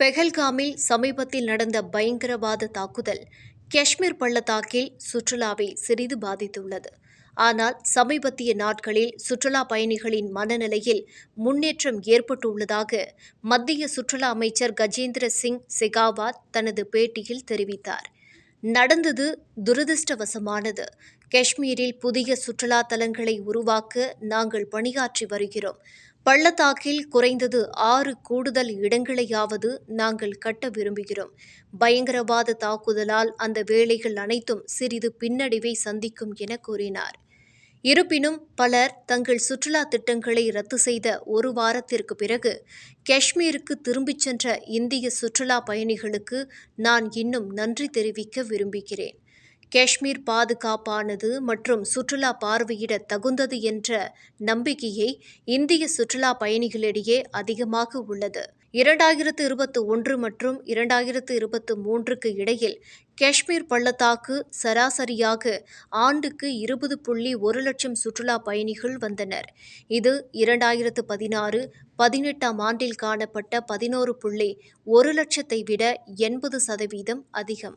பெஹல்காமில் சமீபத்தில் நடந்த பயங்கரவாத தாக்குதல் காஷ்மீர் பள்ளத்தாக்கில் சுற்றுலாவை சிறிது பாதித்துள்ளது. ஆனால் சமீபத்திய நாட்களில் சுற்றுலா பயணிகளின் மனநிலையில் முன்னேற்றம் ஏற்பட்டுள்ளதாக மத்திய சுற்றுலா அமைச்சர் கஜேந்திர சிங் செகாவாத் தனது பேட்டியில் தெரிவித்தார். நடந்தது துரதிருஷ்டவசமானது. காஷ்மீரில் புதிய சுற்றுலா தலங்களை உருவாக்க நாங்கள் பணியாற்றி வருகிறோம். பள்ளத்தாக்கில் குறைந்தது ஆறு கூடுதல் இடங்களையாவது நாங்கள் கட்ட விரும்புகிறோம். பயங்கரவாத தாக்குதலால் அந்த வேலைகள் அனைத்தும் சிறிது பின்னடைவை சந்திக்கும் என கூறினார். இருப்பினும் பலர் தங்கள் சுற்றுலா திட்டங்களை ரத்து செய்த ஒரு வாரத்திற்கு பிறகு காஷ்மீருக்கு திரும்பிச் சென்ற இந்திய சுற்றுலா பயணிகளுக்கு நான் இன்னும் நன்றி தெரிவிக்க விரும்புகிறேன். காஷ்மீர் பாதுகாப்பானது மற்றும் சுற்றுலா பார்வையிட தகுந்தது என்ற நம்பிக்கையை இந்திய சுற்றுலா பயணிகளிடையே அதிகமாக உள்ளது. இரண்டாயிரத்து இருபத்தி ஒன்று மற்றும் இரண்டாயிரத்து இருபத்து மூன்றுக்கு இடையில் காஷ்மீர் பள்ளத்தாக்கு சராசரியாக ஆண்டுக்கு இருபது புள்ளி ஒரு லட்சம் சுற்றுலா பயணிகள் வந்தனர். இது இரண்டாயிரத்து பதினாறு பதினெட்டாம் ஆண்டில் காணப்பட்ட பதினோரு புள்ளி ஒரு லட்சத்தை விட எண்பது சதவீதம் அதிகம்.